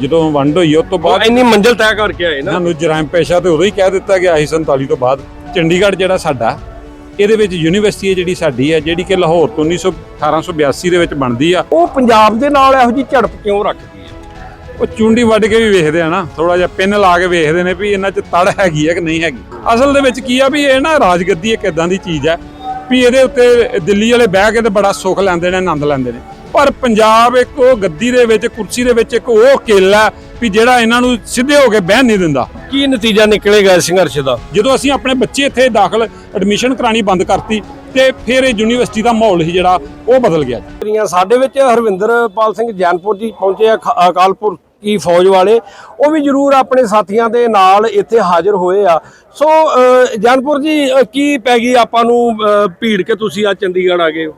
ਜਦੋਂ ਵੰਡ ਹੋਈ ਉਸ ਤੋਂ ਬਾਅਦ ਇੰਨੀ ਮੰਜ਼ਿਲ ਤੈਅ ਕਰਕੇ ਆਏ ਨਾ। ਸਾਨੂੰ ਜਰਾਇਮ ਪੇਸ਼ਾ ਤੇ ਉਦੋਂ ਹੀ ਕਹਿ ਦਿੱਤਾ ਗਿਆ ਸੀ 47 ਤੋਂ ਬਾਅਦ। ਚੰਡੀਗੜ੍ਹ ਜਿਹੜਾ ਸਾਡਾ ਇਹਦੇ ਵਿੱਚ ਯੂਨੀਵਰਸਿਟੀ ਹੈ ਜਿਹੜੀ ਸਾਡੀ ਹੈ ਜਿਹੜੀ ਕਿ ਲਾਹੌਰ ਤੋਂ 1900 1882 ਦੇ ਵਿੱਚ ਬਣਦੀ ਆ। ਉਹ ਪੰਜਾਬ ਦੇ ਨਾਲ ਇਹੋ ਜੀ ਝੜਪ ਕਿਉਂ ਰੱਖਦੀ ਹੈ? ਉਹ ਚੁੰਡੀ ਵੱਢ ਕੇ ਵੀ ਵੇਖਦੇ ਆ ਨਾ ਥੋੜਾ ਜਿਹਾ ਪਿੰਨ ਲਾ ਕੇ ਵੇਖਦੇ ਨੇ ਵੀ ਇਹਨਾਂ 'ਚ ਤੜ ਹੈਗੀ ਹੈ ਕਿ ਨਹੀਂ ਹੈਗੀ। ਅਸਲ ਦੇ ਵਿੱਚ ਕੀ ਆ ਵੀ ਇਹ ਨਾ ਰਾਜਗੱਦੀ ਇੱਕ ਇਦਾਂ ਦੀ ਚੀਜ਼ ਹੈ ਵੀ ਇਹਦੇ ਉੱਤੇ ਦਿੱਲੀ ਵਾਲੇ ਬਹਿ ਕੇ ਤੇ ਬੜਾ ਸੁੱਖ ਲੈਂਦੇ ਨੇ ਆਨੰਦ ਲੈਂਦੇ ਨੇ। ਪਰ ਪੰਜਾਬ ਇੱਕ ਉਹ ਗੱਦੀ ਦੇ ਵਿੱਚ ਕੁਰਸੀ ਦੇ ਵਿੱਚ ਇੱਕ ਉਹ ਕੇਲਾ ਹੈ ਵੀ ਜਿਹੜਾ ਇਹਨਾਂ ਨੂੰ ਸਿੱਧੇ ਹੋ ਕੇ ਬਹਿਣ ਨਹੀਂ ਦਿੰਦਾ। ਕੀ ਨਤੀਜਾ ਨਿਕਲੇਗਾ ਇਸ ਸੰਘਰਸ਼ ਦਾ? ਜਦੋਂ ਅਸੀਂ ਆਪਣੇ ਬੱਚੇ ਇੱਥੇ ਦਾਖਲ ਐਡਮਿਸ਼ਨ ਕਰਾਣੀ ਬੰਦ ਕਰਤੀ ਤੇ ਫਿਰ ਇਹ ਯੂਨੀਵਰਸਿਟੀ ਦਾ ਮਾਹੌਲ ਸੀ ਜਿਹੜਾ ਉਹ ਬਦਲ ਗਿਆ। ਸਾਡੇ ਵਿੱਚ ਹਰਵਿੰਦਰਪਾਲ ਸਿੰਘ ਜੈਨਪੁਰ ਜੀ ਪਹੁੰਚੇ ਆ ਅਕਾਲਪੁਰ ਕੀ ਫੌਜ ਵਾਲੇ ਉਹ ਵੀ ਜਰੂਰ ਆਪਣੇ ਸਾਥੀਆਂ ਦੇ ਨਾਲ ਇੱਥੇ ਹਾਜ਼ਰ ਹੋਏ ਆ। ਸੋ ਜੈਨਪੁਰ ਜੀ ਕੀ ਪੈ ਗਈ ਆਪਾਂ ਨੂੰ ਭੀੜ ਕੇ ਤੁਸੀਂ ਆ ਚੰਡੀਗੜ੍ਹ ਆ ਗਏ ਹੋ?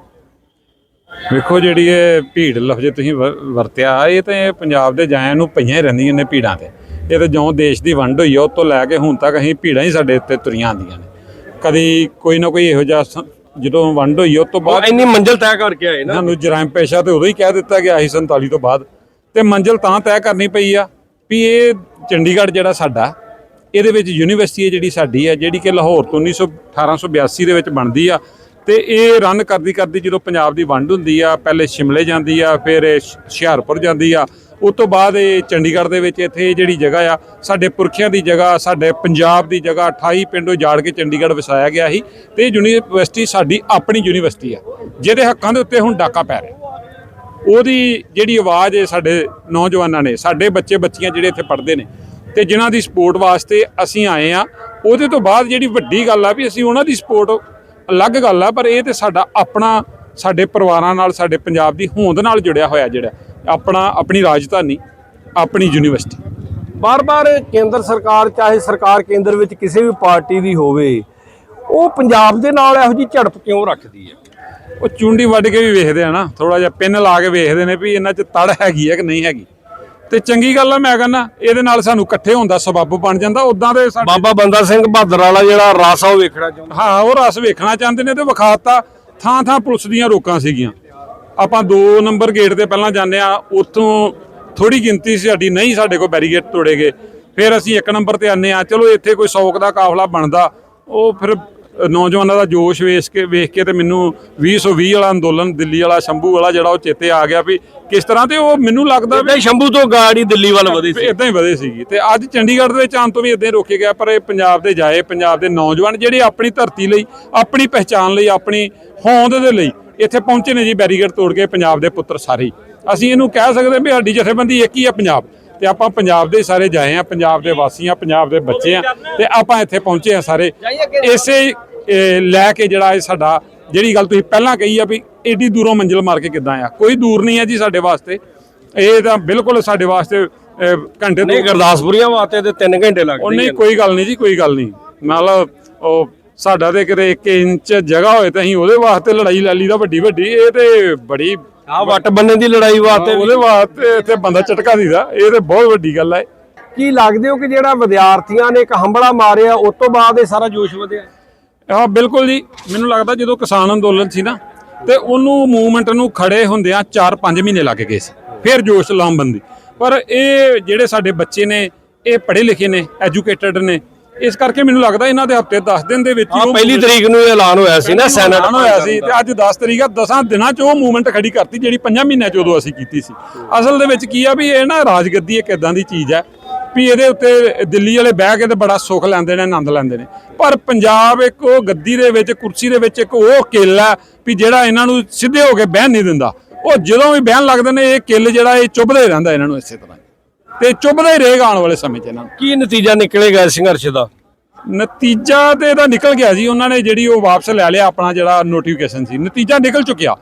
ਵੇਖੋ ਜਿਹੜੀ ਇਹ ਭੀੜ ਲਫ਼ਜ਼ ਤੁਸੀਂ ਵਰਤਿਆ ਇਹ ਤੇ ਪੰਜਾਬ ਦੇ ਜਾਇਆਂ ਨੂੰ ਪਈਆਂ ਹੀ ਰਹਿੰਦੀਆਂ ਨੇ ਭੀੜਾਂ ਤੇ। ਇਹ ਤੇ ਜਿਉਂ ਦੇਸ਼ ਦੀ ਵੰਡ ਹੋਈ ਆ ਉਹ ਤੋਂ ਲੈ ਕੇ ਹੁਣ ਤੱਕ ਅਸੀਂ ਭੀੜਾਂ ਹੀ ਸਾਡੇ ਉੱਤੇ ਤੁਰੀਆਂ ਆਉਂਦੀਆਂ ਨੇ। ਕਦੀ ਕੋਈ ਨਾ ਕੋਈ ਇਹੋ ਜਿਹਾ ਜਦੋਂ ਵੰਡ ਹੋਈ ਆ, ਉਹ ਤੋਂ ਬਾਅਦ ਇੰਨੀ ਮੰਜ਼ਿਲ ਤੈਅ ਕਰਕੇ ਆਏ ਨਾ। ਸਾਨੂੰ ਜਰਾਇਮ ਪੇਸ਼ਾ ਤੇ ਉਦੋਂ ਹੀ ਕਹਿ ਦਿੱਤਾ ਗਿਆ ਸੀ 47 ਤੋਂ ਬਾਅਦ। ਤੇ ਮੰਜ਼ਿਲ ਤਾਂ ਤੈਅ ਕਰਨੀ ਪਈ ਆ ਵੀ ਇਹ ਚੰਡੀਗੜ੍ਹ ਜਿਹੜਾ ਸਾਡਾ ਇਹਦੇ ਵਿੱਚ ਯੂਨੀਵਰਸਿਟੀ ਹੈ ਜਿਹੜੀ ਸਾਡੀ ਹੈ ਜਿਹੜੀ ਕਿ ਲਾਹੌਰ ਤੋਂ 1900 1882 ਦੇ ਵਿੱਚ ਬਣਦੀ ਆ। ਤੇ ਇਹ ਰਨ ਕਰਦੀ ਕਰਦੀ ਜਦੋਂ ਪੰਜਾਬ ਦੀ ਵੰਡ ਹੁੰਦੀ ਆ, ਪਹਿਲੇ ਸ਼ਿਮਲੇ ਜਾਂਦੀ ਆ, ਫਿਰ ਹੁਸ਼ਿਆਰਪੁਰ ਜਾਂਦੀ ਆ, ਉਸ ਤੋਂ ਬਾਅਦ ਇਹ ਚੰਡੀਗੜ੍ਹ ਦੇ ਵਿੱਚ ਇੱਥੇ ਜਿਹੜੀ ਜਗ੍ਹਾ ਆ, ਸਾਡੇ ਪੁਰਖਿਆਂ ਦੀ ਜਗ੍ਹਾ, ਸਾਡੇ ਪੰਜਾਬ ਦੀ ਜਗ੍ਹਾ 28 ਪਿੰਡੋਂ ਜਾੜ ਕੇ ਚੰਡੀਗੜ੍ਹ ਵਸਾਇਆ ਗਿਆ ਸੀ ਤੇ ਇਹ ਯੂਨੀਵਰਸਿਟੀ ਸਾਡੀ ਆਪਣੀ ਯੂਨੀਵਰਸਿਟੀ ਆ, ਜਿਹਦੇ ਹੱਕਾਂ ਦੇ ਉੱਤੇ ਹੁਣ ਡਾਕਾ ਪੈ ਰਿਹਾ। ਉਹਦੀ ਜਿਹੜੀ ਆਵਾਜ਼ ਹੈ ਸਾਡੇ ਨੌਜਵਾਨਾਂ ਨੇ, ਸਾਡੇ ਬੱਚੇ ਬੱਚੀਆਂ ਜਿਹੜੇ ਇੱਥੇ ਪੜ੍ਹਦੇ ਨੇ ਤੇ ਜਿਨ੍ਹਾਂ ਦੀ ਸਪੋਰਟ ਵਾਸਤੇ ਅਸੀਂ ਆਏ ਆ, ਉਹਦੇ ਤੋਂ ਬਾਅਦ ਜਿਹੜੀ ਵੱਡੀ ਗੱਲ ਆ ਵੀ ਅਸੀਂ ਉਹਨਾਂ ਦੀ ਸਪੋਰਟ ਅਲੱਗ ਗੱਲ ਆ ਪਰ ਇਹ ਤੇ ਸਾਡਾ ਆਪਣਾ ਸਾਡੇ ਪਰਿਵਾਰਾਂ ਨਾਲ ਸਾਡੇ ਪੰਜਾਬ ਦੀ ਹੋਂਦ ਨਾਲ ਜੁੜਿਆ ਹੋਇਆ ਜਿਹੜਾ ਆਪਣਾ ਆਪਣੀ ਰਾਜਧਾਨੀ ਆਪਣੀ ਯੂਨੀਵਰਸਿਟੀ। ਬਾਰ-ਬਾਰ ਕੇਂਦਰ ਸਰਕਾਰ ਚਾਹੇ ਸਰਕਾਰ ਕੇਂਦਰ ਵਿੱਚ ਕਿਸੇ ਵੀ ਪਾਰਟੀ ਦੀ ਹੋਵੇ ਉਹ ਪੰਜਾਬ ਦੇ ਨਾਲ ਇਹੋ ਜੀ ਝੜਪ ਕਿਉਂ ਰੱਖਦੀ ਹੈ? ਉਹ ਚੁੰਡੀ ਵੱਢ ਕੇ ਵੀ ਵੇਖਦੇ ਆ ਨਾ ਥੋੜਾ ਜਿਹਾ ਪਿੰਨ ਲਾ ਕੇ ਵੇਖਦੇ ਨੇ ਵੀ ਇਹਨਾਂ 'ਚ ਤੜ ਹੈਗੀ ਹੈ ਕਿ ਨਹੀਂ ਹੈਗੀ। ਤੇ ਚੰਗੀ ਗੱਲ ਆ ਮੈਂ ਕਹਿੰਦਾ ਇਹਦੇ ਨਾਲ ਸਾਨੂੰ ਇਕੱਠੇ ਹੋਣ ਦਾ ਸਬੱਬ ਬਣ ਜਾਂਦਾ ਉਦਾਂ ਦੇ ਸਾਡੇ ਬਾਬਾ ਬੰਦਾ ਸਿੰਘ ਬਹਾਦਰ ਵਾਲਾ ਜਿਹੜਾ ਰਸ ਆ ਉਹ ਵੇਖਣਾ ਚਾਹੁੰਦਾ। ਹਾਂ ਉਹ ਰਸ ਵੇਖਣਾ ਚਾਹੁੰਦੇ ਨੇ ਤੇ ਵਿਖਾਤਾ ਥਾਂ ਥਾਂ ਪੁਲਿਸ ਦੀਆਂ ਰੋਕਾਂ ਸੀਗੀਆਂ। ਆਪਾਂ 2 ਨੰਬਰ ਗੇਟ ਤੇ ਪਹਿਲਾਂ ਜਾਂਦੇ ਆ ਉੱਥੋਂ ਥੋੜੀ ਗਿਣਤੀ ਸੀ ਸਾਡੀ ਨਹੀਂ ਸਾਡੇ ਕੋਲ ਬੈਰੀਗੇਡ ਤੋੜੇ ਗਏ। ਫਿਰ ਅਸੀਂ ਇੱਕ ਨੰਬਰ ਤੇ ਆਨੇ ਆ ਚਲੋ ਇੱਥੇ ਕੋਈ ਸੌਕ ਦਾ ਕਾਫਲਾ ਬਣਦਾ ਉਹ ਫਿਰ ਨੌਜਵਾਨਾਂ ਦਾ ਜੋਸ਼ ਵੇਖ ਕੇ ਵੇਖ ਕੇ ਤੇ ਮੈਨੂੰ 2020 ਵਾਲਾ ਅੰਦੋਲਨ ਦਿੱਲੀ ਵਾਲਾ ਸ਼ੰਭੂ ਵਾਲਾ ਜਿਹੜਾ ਉਹ ਚੇਤੇ ਆ ਗਿਆ ਵੀ ਕਿਸ ਤਰ੍ਹਾਂ ਤੇ ਉਹ ਮੈਨੂੰ ਲੱਗਦਾ ਵੀ ਸ਼ੰਭੂ ਤੋਂ ਗਾੜੀ ਦਿੱਲੀ ਵੱਲ ਵਧੀ ਸੀ। ਇਦਾਂ ਹੀ ਵਧੇ ਸੀਗੀ ਤੇ ਅੱਜ ਚੰਡੀਗੜ੍ਹ ਦੇ ਵਿੱਚ ਆਉਣ ਤੋਂ ਵੀ ਇਦਾਂ ਹੀ ਰੋਕੇ ਗਿਆ ਪਰ ਇਹ ਪੰਜਾਬ ਦੇ ਜਾਏ ਪੰਜਾਬ ਦੇ ਨੌਜਵਾਨ ਜਿਹੜੇ ਆਪਣੀ ਧਰਤੀ ਲਈ ਆਪਣੀ ਪਹਿਚਾਨ ਲਈ ਆਪਣੀ ਹੋਂਦ ਦੇ ਲਈ ਇੱਥੇ ਪਹੁੰਚੇ ਨੇ ਜੀ ਬੈਰੀਗੇਡ ਤੋੜ ਕੇ ਪੰਜਾਬ ਦੇ ਪੁੱਤਰ ਸਾਰੇ ਹੀ। ਅਸੀਂ ਇਹਨੂੰ ਕਹਿ ਸਕਦੇ ਹਾਂ ਵੀ ਸਾਡੀ ਜਥੇਬੰਦੀ ਇੱਕ ਹੀ ਆ ਪੰਜਾਬ ਤੇ ਆਪਾਂ ਪੰਜਾਬ ਦੇ ਸਾਰੇ ਜਾਏ ਆ ਪੰਜਾਬ ਦੇ ਵਾਸੀ ਆ ਪੰਜਾਬ ਦੇ ਬੱਚੇ ਆ ਤੇ ਆਪਾਂ ਇੱਥੇ ਪਹੁੰਚੇ ਆ ਸਾਰੇ। ਇਸੇ ਲੈ ਕੇ ਜਿਹੜਾ ਇਹ ਸਾਡਾ ਜਿਹੜੀ ਗੱਲ ਤੁਸੀਂ ਪਹਿਲਾਂ ਕਹੀ ਆ ਵੀ ਏਡੀ ਦੂਰੋਂ ਮੰਜ਼ਿਲ ਮਾਰ ਕੇ ਕਿੱਦਾਂ ਆ? ਕੋਈ ਦੂਰ ਨਹੀਂ ਹੈ ਜੀ ਸਾਡੇ ਵਾਸਤੇ। ਇਹ ਤਾਂ ਬਿਲਕੁਲ ਸਾਡੇ ਵਾਸਤੇ ਘੰਟੇ ਨਹੀਂ ਤੋਂ ਗੁਰਦਾਸਪੁਰੀਆਂ ਵਾਸਤੇ ਤੇ 3 ਘੰਟੇ ਉਹ ਲੱਗਦੇ ਨਹੀਂ ਕੋਈ ਗੱਲ ਨਹੀਂ ਜੀ ਕੋਈ ਗੱਲ ਨਹੀਂ। ਮਤਲਬ ਉਹ ਸਾਡਾ ਤੇ ਕਿਤੇ 1 ਇੰਚ ਜਗ੍ਹਾ ਹੋਏ ਤਾਂ ਅਸੀਂ ਉਹਦੇ ਵਾਸਤੇ ਲੜਾਈ ਲੈ ਲਈ ਦਾ ਵੱਡੀ ਵੱਡੀ ਇਹ ਤੇ ਬੜੀ ਆ ਵੱਟ ਬੰਨੇ ਦੀ ਲੜਾਈ ਵਾਸਤੇ ਉਹਦੇ ਵਾਸਤੇ ਇੱਥੇ ਬੰਦਾ ਝਟਕਾ ਦੀਦਾ ਇਹ ਤੇ ਬਹੁਤ ਵੱਡੀ ਗੱਲ ਹੈ ਕੀ ਲੱਗਦੇ ਹੋ ਕਿ ਜਿਹੜਾ ਵਿਦਿਆਰਥੀਆਂ ਨੇ ਇੱਕ ਹੰਬੜਾ ਮਾਰਿਆ ਉਸ ਤੋਂ ਬਾਅਦ ਇਹ ਸਾਰਾ ਜੋਸ਼ ਵਧਿਆ? ਹਾਂ ਬਿਲਕੁਲ ਜੀ। ਮੈਨੂੰ ਲੱਗਦਾ ਜਦੋਂ ਕਿਸਾਨ ਅੰਦੋਲਨ ਸੀ ਨਾ ਤੇ ਉਹਨੂੰ ਮੂਵਮੈਂਟ ਨੂੰ ਖੜੇ ਹੁੰਦਿਆਂ 4-5 ਮਹੀਨੇ ਲੱਗ ਗਏ ਸੀ। ਫਿਰ ਜੋਸ਼ ਲਾਮਬੰਦੀ ਪਰ ਇਹ ਜਿਹੜੇ ਸਾਡੇ ਬੱਚੇ ਨੇ ਇਹ ਪੜ੍ਹੇ ਲਿਖੇ ਨੇ ਐਜੂਕੇਟਡ ਨੇ ਇਸ ਕਰਕੇ ਮੈਨੂੰ ਲੱਗਦਾ ਇਹਨਾਂ ਦੇ ਹਫ਼ਤੇ 10 ਦਿਨ ਦੇ ਵਿੱਚ ਹੀ ਆ ਪਹਿਲੀ ਤਰੀਕ ਨੂੰ ਇਹ ਐਲਾਨ ਹੋਇਆ ਸੀ ਨਾ ਸੈਨੇਟ ਹੋਇਆ ਸੀ ਤੇ ਅੱਜ 10 ਤਰੀਕ ਆ 10 ਦਿਨਾਂ ਚ ਉਹ ਮੂਵਮੈਂਟ ਖੜੀ ਕਰਤੀ ਜਿਹੜੀ 5 ਮਹੀਨਿਆਂ ਚ ਉਦੋਂ ਅਸੀਂ ਕੀਤੀ ਸੀ। ਅਸਲ ਦੇ ਵਿੱਚ ਕੀ ਆ ਵੀ ਇਹ ਨਾ ਰਾਜਗੱਦੀ ਇੱਕ ਇਦਾਂ ਦੀ ਚੀਜ਼ ਹੈ ਵੀ ਇਹਦੇ ਉੱਤੇ ਦਿੱਲੀ ਵਾਲੇ ਬਹਿ ਕੇ ਤੇ ਬੜਾ ਸੁੱਖ ਲੈਂਦੇ ਨੇ ਆਨੰਦ ਲੈਂਦੇ ਨੇ। ਪਰ ਪੰਜਾਬ ਇੱਕ ਉਹ ਗੱਦੀ ਦੇ ਵਿੱਚ ਕੁਰਸੀ ਦੇ ਵਿੱਚ ਇੱਕ ਉਹ ਕਿੱਲ ਵੀ ਜਿਹੜਾ ਇਹਨਾਂ ਨੂੰ ਸਿੱਧੇ ਹੋ ਕੇ ਬਹਿਣ ਨਹੀਂ ਦਿੰਦਾ। ਉਹ ਜਦੋਂ ਵੀ ਬਹਿਣ ਲੱਗਦੇ ਨੇ ਇਹ ਕਿੱਲ ਜਿਹੜਾ ਇਹ ਚੁੱਭਦਾ ਹੀ ਰਹਿੰਦਾ ਇਹਨਾਂ ਨੂੰ ਇਸੇ ਤਰ੍ਹਾਂ ਤੇ ਚੁੱਭਦਾ ਹੀ ਰਹੇਗਾ ਆਉਣ ਵਾਲੇ ਸਮੇਂ 'ਚ ਇਹਨਾਂ ਨੂੰ। ਕੀ ਨਤੀਜਾ ਨਿਕਲੇਗਾ ਇਸ ਸੰਘਰਸ਼ ਦਾ? ਨਤੀਜਾ ਤੇ ਇਹਦਾ ਨਿਕਲ ਗਿਆ ਜੀ। ਉਹਨਾਂ ਨੇ ਜਿਹੜੀ ਉਹ ਵਾਪਸ ਲੈ ਲਿਆ ਆਪਣਾ ਜਿਹੜਾ ਨੋਟੀਫਿਕੇਸ਼ਨ ਸੀ। ਨਤੀਜਾ ਨਿਕਲ ਚੁੱਕਿਆ।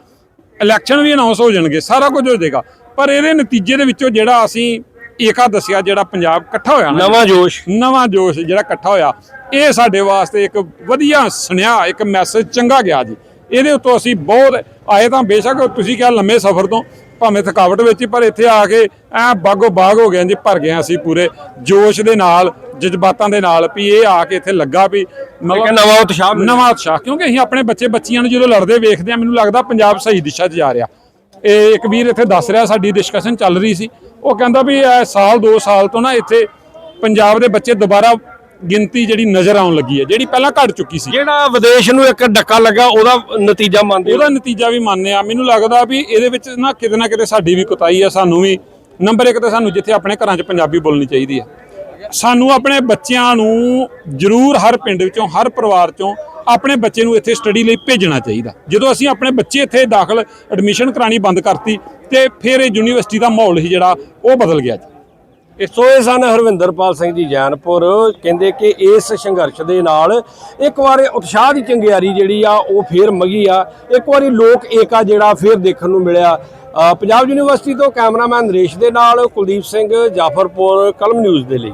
ਇਲੈਕਸ਼ਨ ਵੀ ਅਨਾਉਂਸ ਹੋ ਜਾਣਗੇ ਸਾਰਾ ਕੁਝ ਹੋ ਜਾਏਗਾ। ਪਰ ਇਹਦੇ ਨਤੀਜੇ ਦੇ ਵਿੱਚੋਂ ਜਿਹੜਾ ਅਸੀਂ ਏਕਾ ਦੱਸਿਆ ਜਿਹੜਾ ਪੰਜਾਬ ਇਕੱਠਾ ਹੋਇਆ ਨਾ ਨਵਾਂ ਜੋਸ਼। ਨਵਾਂ ਜੋਸ਼ ਜਿਹੜਾ ਇਕੱਠਾ ਹੋਇਆ ਇਹ ਸਾਡੇ ਵਾਸਤੇ ਇੱਕ ਵਧੀਆ ਸੁਨੇਹਾ ਇੱਕ ਮੈਸੇਜ ਚੰਗਾ ਗਿਆ ਜੀ। ਇਹਦੇ ਉੱਤੋਂ ਅਸੀਂ ਬਹੁਤ ਆਏ ਤਾਂ ਬੇਸ਼ੱਕ ਤੁਸੀਂ ਕਿਹਾ ਲੰਮੇ ਸਫ਼ਰ ਤੋਂ ਭਾਵੇਂ ਥਕਾਵਟ ਵਿੱਚ ਪਰ ਇੱਥੇ ਆ ਕੇ ਐ ਬਾਗੋ ਬਾਗ ਹੋ ਗਏ ਜੀ ਭਰ ਗਏ ਅਸੀਂ ਪੂਰੇ ਜੋਸ਼ ਦੇ ਨਾਲ ਜਜ਼ਬਾਤਾਂ ਦੇ ਨਾਲ ਵੀ ਇਹ ਆ ਕੇ ਇੱਥੇ ਲੱਗਾ ਵੀ ਮਤਲਬ ਨਵਾਂ ਉਤਸ਼ਾਹ। ਨਵਾਂ ਉਤਸ਼ਾਹ ਕਿਉਂਕਿ ਅਸੀਂ ਆਪਣੇ ਬੱਚੇ ਬੱਚੀਆਂ ਨੂੰ ਜਦੋਂ ਲੜਦੇ ਵੇਖਦੇ ਆ ਮੈਨੂੰ ਲੱਗਦਾ ਪੰਜਾਬ ਸਹੀ ਦਿਸ਼ਾ 'ਚ ਜਾ ਰਿਹਾ। ਇਹ ਇੱਕ ਵੀਰ ਇੱਥੇ ਦੱਸ ਰਿਹਾ ਸਾਡੀ ਡਿਸਕਸ਼ਨ ਚੱਲ ਰਹੀ ਸੀ। ਉਹ ਕਹਿੰਦਾ ਵੀ ਇਹ ਸਾਲ 2 ਸਾਲ ਤੋਂ ਨਾ ਇੱਥੇ ਪੰਜਾਬ ਦੇ ਬੱਚੇ ਦੁਬਾਰਾ ਗਿਣਤੀ ਜਿਹੜੀ ਨਜ਼ਰ ਆਉਣ ਲੱਗੀ ਹੈ ਜਿਹੜੀ ਪਹਿਲਾਂ ਘਟ ਚੁੱਕੀ ਸੀ। ਜਿਹੜਾ ਵਿਦੇਸ਼ ਨੂੰ ਇੱਕ ਡੱਕਾ ਲੱਗਾ ਉਹਦਾ ਨਤੀਜਾ ਮੰਨਦੇ ਹੋ? ਉਹਦਾ ਨਤੀਜਾ ਵੀ ਮੰਨਿਆ ਮੈਨੂੰ ਲੱਗਦਾ ਵੀ ਇਹਦੇ ਵਿੱਚ ਨਾ ਕਿਤੇ ਨਾ ਕਿਤੇ ਸਾਡੀ ਵੀ ਕੁਤਾਈ ਆ ਸਾਨੂੰ ਵੀ ਨੰਬਰ 1 ਤੇ ਸਾਨੂੰ ਜਿੱਥੇ ਆਪਣੇ ਘਰਾਂ 'ਚ ਪੰਜਾਬੀ ਬੋਲਣੀ ਚਾਹੀਦੀ ਆ। ਸਾਨੂੰ ਆਪਣੇ ਬੱਚਿਆਂ ਨੂੰ ਜ਼ਰੂਰ ਹਰ ਪਿੰਡ ਵਿੱਚੋਂ ਹਰ ਪਰਿਵਾਰ ਚੋਂ ਆਪਣੇ ਬੱਚੇ ਨੂੰ ਇੱਥੇ ਸਟੱਡੀ ਲਈ ਭੇਜਣਾ ਚਾਹੀਦਾ। ਜਦੋਂ ਅਸੀਂ ਆਪਣੇ ਬੱਚੇ ਇੱਥੇ ਦਾਖਲ ਐਡਮਿਸ਼ਨ ਕਰਾਣੀ ਬੰਦ ਕਰਤੀ ਤੇ ਫਿਰ ਇਹ ਯੂਨੀਵਰਸਿਟੀ ਦਾ ਮਾਹੌਲ ਹੀ ਜਿਹੜਾ, ਉਹ ਬਦਲ ਗਿਆ ਜੀ। ਸੋ ਇਹ ਸਨ ਹਰਵਿੰਦਰਪਾਲ ਸਿੰਘ ਜੀ ਜੈਨਪੁਰ, ਕਹਿੰਦੇ ਕਿ ਇਸ ਸੰਘਰਸ਼ ਦੇ ਨਾਲ ਇੱਕ ਵਾਰ ਉਤਸ਼ਾਹ ਦੀ ਚੰਗਿਆਰੀ ਜਿਹੜੀ ਆ, ਉਹ ਫੇਰ ਮਗੀ ਆ। ਇੱਕ ਵਾਰੀ ਲੋਕ ਏਕਾ ਜਿਹੜਾ, ਫੇਰ ਦੇਖਣ ਨੂੰ ਮਿਲਿਆ। ਪੰਜਾਬ ਯੂਨੀਵਰਸਿਟੀ ਤੋਂ ਕੈਮਰਾਮੈਨ ਨਰੇਸ਼ ਦੇ ਨਾਲ ਕੁਲਦੀਪ ਸਿੰਘ, ਜਾਫਰਪੁਰ, ਕਲਮ ਨਿਊਜ਼ ਦੇ ਲਈ।